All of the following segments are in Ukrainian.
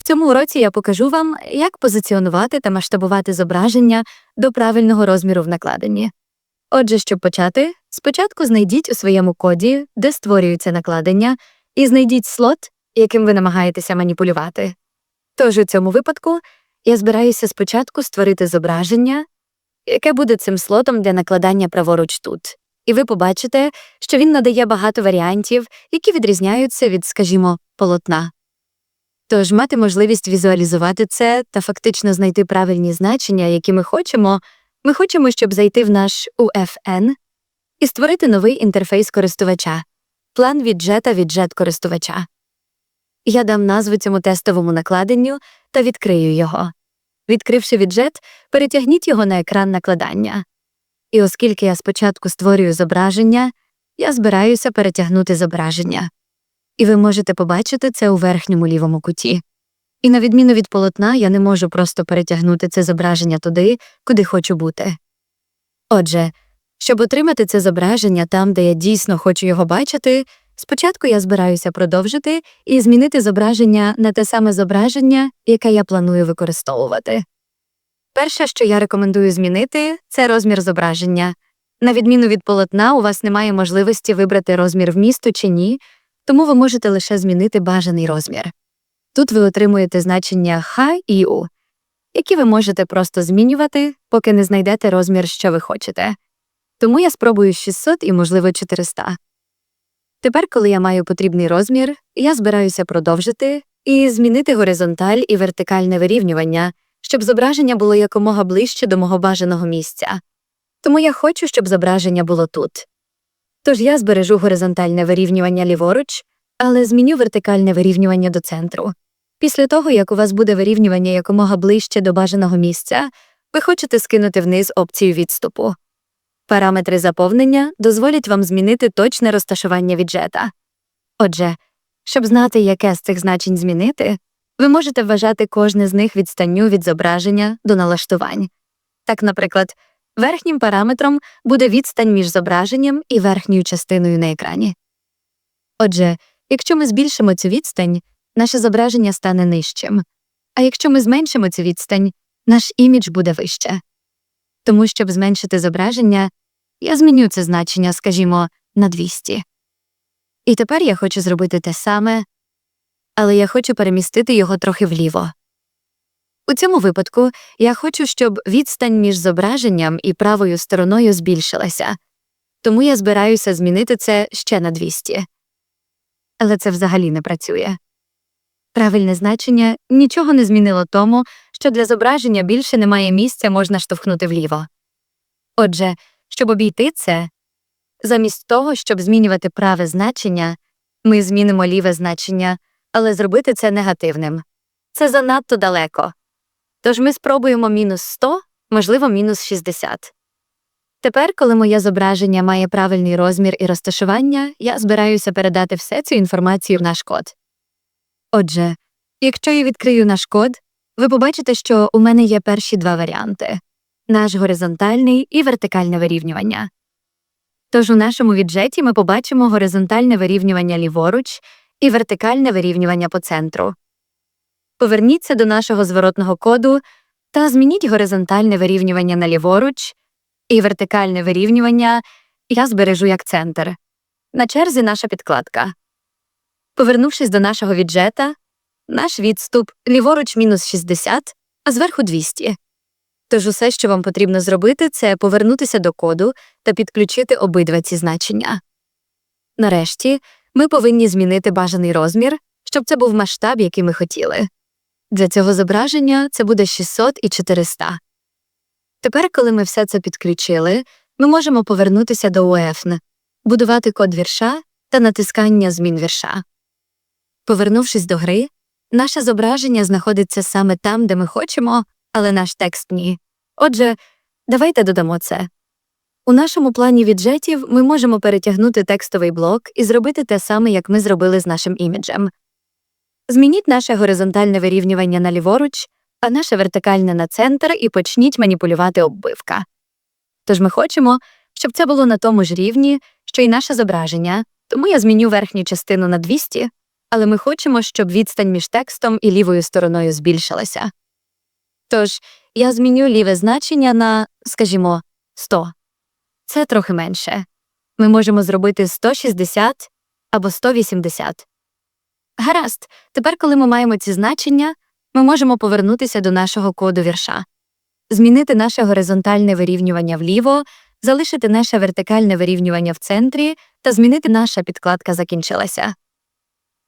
В цьому уроці я покажу вам, як позиціонувати та масштабувати зображення до правильного розміру в накладенні. Отже, щоб почати, спочатку знайдіть у своєму коді, де створюється накладення, і знайдіть слот, яким ви намагаєтеся маніпулювати. Тож у цьому випадку я збираюся спочатку створити зображення, яке буде цим слотом для накладання праворуч тут. І ви побачите, що він надає багато варіантів, які відрізняються від, скажімо, полотна. Тож мати можливість візуалізувати це та фактично знайти правильні значення, які ми хочемо, ми хочемо, щоб зайти в наш UFN і створити новий інтерфейс користувача, план віджета віджет користувача. Я дам назву цьому тестовому накладенню та відкрию його. Відкривши віджет, перетягніть його на екран накладання. І оскільки я спочатку створюю зображення, я збираюся перетягнути зображення. І ви можете побачити це у верхньому лівому куті. І на відміну від полотна, я не можу просто перетягнути це зображення туди, куди хочу бути. Отже, щоб отримати це зображення там, де я дійсно хочу його бачити, спочатку я збираюся продовжити і змінити зображення на те саме зображення, яке я планую використовувати. Перше, що я рекомендую змінити, це розмір зображення. На відміну від полотна, у вас немає можливості вибрати розмір вмісту чи ні, тому ви можете лише змінити бажаний розмір. Тут ви отримуєте значення H і U, які ви можете просто змінювати, поки не знайдете розмір, що ви хочете. Тому я спробую 600 і, можливо, 400. Тепер, коли я маю потрібний розмір, я збираюся продовжити і змінити горизонталь і вертикальне вирівнювання, щоб зображення було якомога ближче до мого бажаного місця. Тому я хочу, щоб зображення було тут. Тож я збережу горизонтальне вирівнювання ліворуч, але зміню вертикальне вирівнювання до центру. Після того, як у вас буде вирівнювання якомога ближче до бажаного місця, ви хочете скинути вниз опцію відступу. Параметри заповнення дозволять вам змінити точне розташування віджета. Отже, щоб знати, яке з цих значень змінити, ви можете вважати кожне з них відстанню від зображення до налаштувань. Так, наприклад, верхнім параметром буде відстань між зображенням і верхньою частиною на екрані. Отже, якщо ми збільшимо цю відстань, наше зображення стане нижчим, а якщо ми зменшимо цю відстань, наш імідж буде вище. Тому, щоб зменшити зображення, я зміню це значення, скажімо, на 200. І тепер я хочу зробити те саме, але я хочу перемістити його трохи вліво. У цьому випадку я хочу, щоб відстань між зображенням і правою стороною збільшилася, тому я збираюся змінити це ще на 200. Але це взагалі не працює. Правильне значення нічого не змінило тому, що для зображення більше немає місця можна штовхнути вліво. Отже, щоб обійти це, замість того, щоб змінювати праве значення, ми змінимо ліве значення, але зробити це негативним. Це занадто далеко. Тож ми спробуємо мінус 100, можливо, мінус 60. Тепер, коли моє зображення має правильний розмір і розташування, я збираюся передати все цю інформацію в наш код. Отже, якщо я відкрию наш код, ви побачите, що у мене є перші два варіанти наш горизонтальний і вертикальне вирівнювання. Тож у нашому віджеті ми побачимо горизонтальне вирівнювання ліворуч і вертикальне вирівнювання по центру. Поверніться до нашого зворотного коду та змініть горизонтальне вирівнювання на ліворуч і вертикальне вирівнювання я збережу як центр. На черзі наша підкладка. Повернувшись до нашого віджета, наш відступ ліворуч мінус 60, а зверху 200. Тож усе, що вам потрібно зробити, це повернутися до коду та підключити обидва ці значення. Нарешті ми повинні змінити бажаний розмір, щоб це був масштаб, який ми хотіли. Для цього зображення це буде 600 і 400. Тепер, коли ми все це підключили, ми можемо повернутися до UEFN, будувати код вірша та натискання змін вірша. Повернувшись до гри, наше зображення знаходиться саме там, де ми хочемо, але наш текст ні. Отже, давайте додамо це. У нашому плані віджетів ми можемо перетягнути текстовий блок і зробити те саме, як ми зробили з нашим іміджем. Змініть наше горизонтальне вирівнювання на ліворуч, а наше вертикальне на центр і почніть маніпулювати оббивка. Тож ми хочемо, щоб це було на тому ж рівні, що й наше зображення, тому я зміню верхню частину на 200, але ми хочемо, щоб відстань між текстом і лівою стороною збільшилася. Тож я зміню ліве значення на, скажімо, 100. Це трохи менше. Ми можемо зробити 160 або 180. Гаразд, тепер, коли ми маємо ці значення, ми можемо повернутися до нашого коду вірша, змінити наше горизонтальне вирівнювання вліво, залишити наше вертикальне вирівнювання в центрі та змінити наша підкладка закінчилася.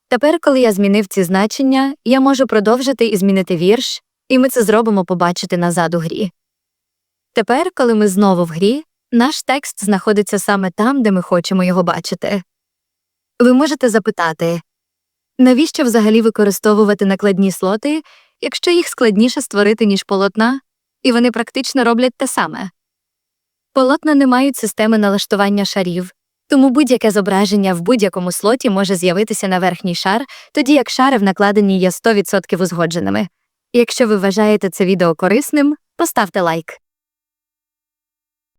Тепер, коли я змінив ці значення, я можу продовжити і змінити вірш, і ми це зробимо побачити назад у грі. Тепер, коли ми знову в грі, наш текст знаходиться саме там, де ми хочемо його бачити. Ви можете запитати, навіщо взагалі використовувати накладні слоти, якщо їх складніше створити, ніж полотна, і вони практично роблять те саме. Полотна не мають системи налаштування шарів, тому будь-яке зображення в будь-якому слоті може з'явитися на верхній шар, тоді як шари в накладенні є 100% узгодженими. Якщо ви вважаєте це відео корисним, поставте лайк.